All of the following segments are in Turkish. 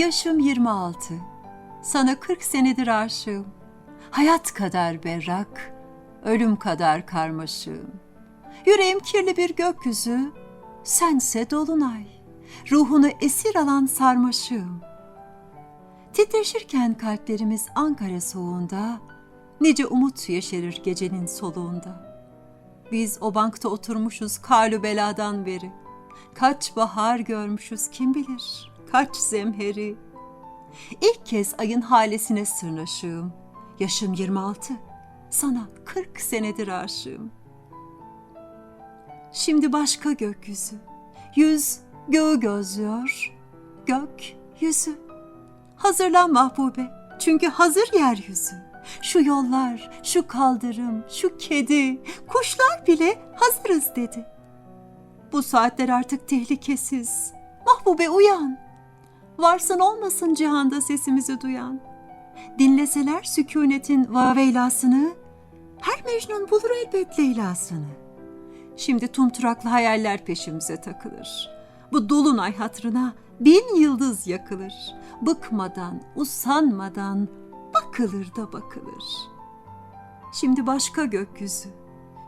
Yaşım 26. Sana 40 senedir aşığım. Hayat kadar berrak, ölüm kadar karmaşığım. Yüreğim kirli bir gökyüzü, sense dolunay. Ruhunu esir alan sarmaşığım. Titreşirken kalplerimiz Ankara soğuğunda, nice umut yeşerir gecenin soluğunda. Biz o bankta oturmuşuz karlı beladan beri. Kaç bahar görmüşüz kim bilir, kaç zemheri. İlk kez ayın halesine sırnaşığım. Yaşım 26, sana 40 senedir aşığım. Şimdi başka gökyüzü. Yüz göğü gözlüyor, gök yüzü. Hazırlan mahbube, çünkü hazır yeryüzü. Şu yollar, şu kaldırım, şu kedi, kuşlar bile hazırız dedi. Bu saatler artık tehlikesiz. Mahbube uyan. Varsın olmasın cihanda sesimizi duyan. Dinleseler sükunetin vaveylasını, her Mecnun bulur elbet Leyla'sını. Şimdi tumturaklı hayaller peşimize takılır. Bu dolunay hatrına bin yıldız yakılır. Bıkmadan, usanmadan bakılır da bakılır. Şimdi başka gökyüzü.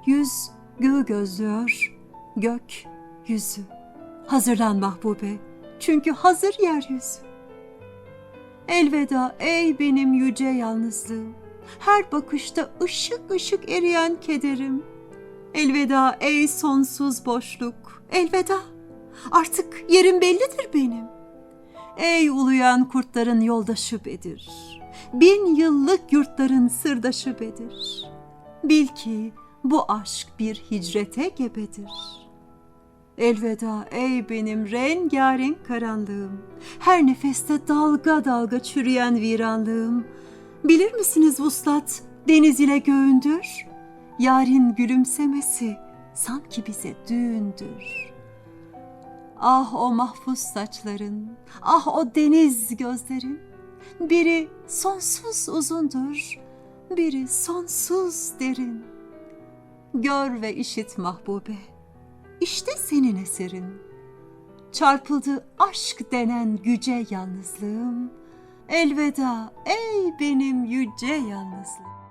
Yüz göğü gözlüyor, gök yüzü. Hazırlan mahbube, çünkü hazır yeryüzü. Elveda ey benim yüce yalnızlığım. Her bakışta ışık ışık eriyen kederim. Elveda ey sonsuz boşluk. Elveda. Artık yerim bellidir benim. Ey uluyan kurtların yoldaşı Bedir. Bin yıllık yurtların sırdaşı Bedir. Bil ki bu aşk bir hicrete gebedir. Elveda ey benim rengarenk karanlığım. Her nefeste dalga dalga çürüyen viranlığım. Bilir misiniz vuslat deniz ile göğündür? Yarın gülümsemesi sanki bize düğündür. Ah o mahfuz saçların, ah o deniz gözlerin. Biri sonsuz uzundur, biri sonsuz derin. Gör ve işit mahbube, işte senin eserin. Çarpıldı aşk denen güce yalnızlığım. Elveda ey benim yüce yalnızlığım.